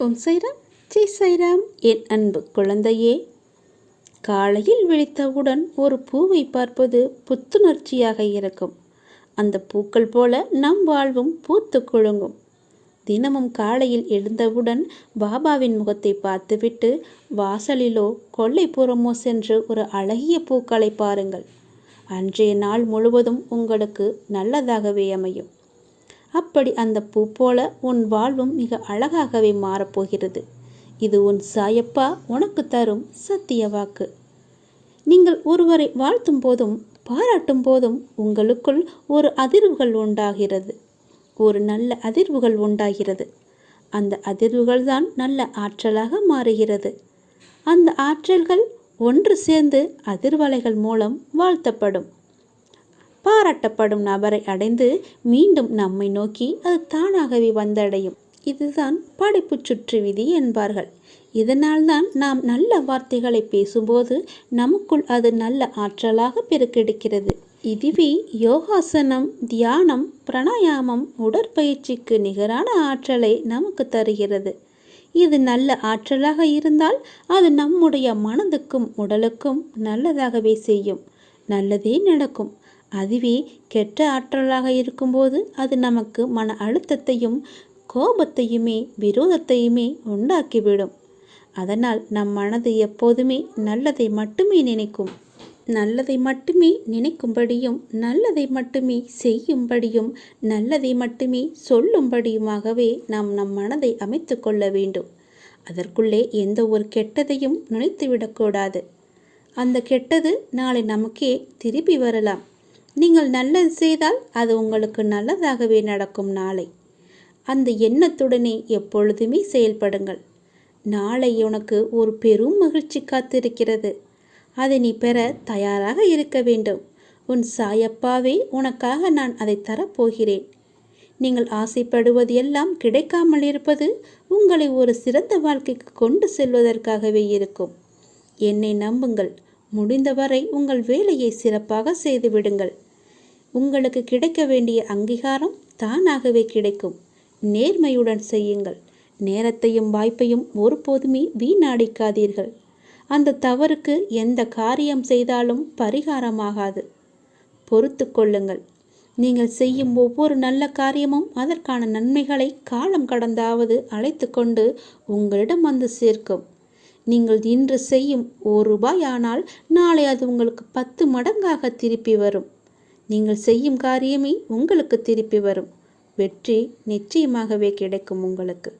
ஓம் சைராம் ஜெய் சைராம் என் அன்பு குழந்தையே. காலையில் விழித்தவுடன் ஒரு பூவை பார்ப்பது புத்துணர்ச்சியாக இருக்கும். அந்த பூக்கள் போல நம் வாழ்வும் பூத்து குலுங்கும். தினமும் காலையில் எழுந்தவுடன் பாபாவின் முகத்தை பார்த்துவிட்டு வாசலிலோ கொல்லைப்புறமோ சென்று ஒரு அழகிய பூக்களை பாருங்கள். அன்றைய நாள் முழுவதும் உங்களுக்கு நல்லதாகவே அமையும். அப்படி அந்த பூ போல உன் வாழ்வும் மிக அழகாகவே மாறப்போகிறது. இது உன் சாயப்பா உனக்கு தரும் சத்திய வாக்கு. நீங்கள் ஒருவரை வாழ்த்தும் போதும் பாராட்டும் போதும் உங்களுக்குள் ஒரு அதிர்வுகள் உண்டாகிறது. ஒரு நல்ல அதிர்வுகள் உண்டாகிறது. அந்த அதிர்வுகள் தான் நல்ல ஆற்றலாக மாறுகிறது. அந்த ஆற்றல்கள் ஒன்று சேர்ந்து அதிர்வலைகள் மூலம் வாழ்த்தப்படும். பாராட்டப்படும் நபரை அடைந்து மீண்டும் நம்மை நோக்கி அது தானாகவே வந்தடையும். இதுதான் படைப்பு சுற்று விதி என்பார்கள். இதனால்தான் நாம் நல்ல வார்த்தைகளை பேசும்போது நமக்குள் அது நல்ல ஆற்றலாக பெருக்கெடுக்கிறது. இதுவே யோகாசனம் தியானம் பிராணாயாமம் உடற்பயிற்சிக்கு நிகரான ஆற்றலை நமக்கு தருகிறது. இது நல்ல ஆற்றலாக இருந்தால் அது நம்முடைய மனதுக்கும் உடலுக்கும் நல்லதாகவே செய்யும். நல்லதே நடக்கும். அதுவே கெட்ட ஆற்றலாக இருக்கும்போது அது நமக்கு மன அழுத்தத்தையும் கோபத்தையுமே விரோதத்தையுமே உண்டாக்கிவிடும். அதனால் நம் மனது எப்போதுமே நல்லதை மட்டுமே நினைக்கும். நல்லதை மட்டுமே நினைக்கும்படியும் நல்லதை மட்டுமே செய்யும்படியும் நல்லதை மட்டுமே சொல்லும்படியுமாகவே நாம் நம் மனதை அமைத்து கொள்ள வேண்டும். அதற்குள்ளே எந்த ஒரு கெட்டதையும் நினைத்துவிடக்கூடாது. அந்த கெட்டது நாளை நமக்கே திருப்பி வரலாம். நீங்கள் நல்லது செய்தால் அது உங்களுக்கு நல்லதாகவே நடக்கும் நாளை. அந்த எண்ணத்துடனே எப்பொழுதுமே செயல்படுங்கள். நாளை உனக்கு ஒரு பெரும் மகிழ்ச்சி காத்திருக்கிறது. அதை நீ பெற தயாராக இருக்க வேண்டும். உன் சாயப்பாவே உனக்காக நான் அதை தரப்போகிறேன். நீங்கள் ஆசைப்படுவது எல்லாம் கிடைக்காமல் இருப்பது உங்களை ஒரு சிறந்த வாழ்க்கைக்கு கொண்டு செல்வதற்காகவே இருக்கும். என்னை நம்புங்கள். முடிந்தவரை உங்கள் வேலையை சிறப்பாக செய்துவிடுங்கள். உங்களுக்கு கிடைக்க வேண்டிய அங்கீகாரம் தானாகவே கிடைக்கும். நேர்மையுடன் செய்யுங்கள். நேரத்தையும் வாய்ப்பையும் ஒருபோதுமே வீணடிக்காதீர்கள். அந்த தவறுக்கு எந்த காரியம் செய்தாலும் பரிகாரமாகாது. பொறுத்து கொள்ளுங்கள். நீங்கள் செய்யும் ஒவ்வொரு நல்ல காரியமும் அதற்கான நன்மைகளை காலம் கடந்தாவது அழைத்து கொண்டு உங்களிடம் வந்து சேர்க்கும். நீங்கள் இன்று செய்யும் ஒரு ரூபாய் ஆனால் நாளை அது உங்களுக்கு பத்து மடங்காக திருப்பி வரும். நீங்கள் செய்யும் காரியமே உங்களுக்கு திருப்பி வரும். வெற்றி நிச்சயமாகவே கிடைக்கும் உங்களுக்கு.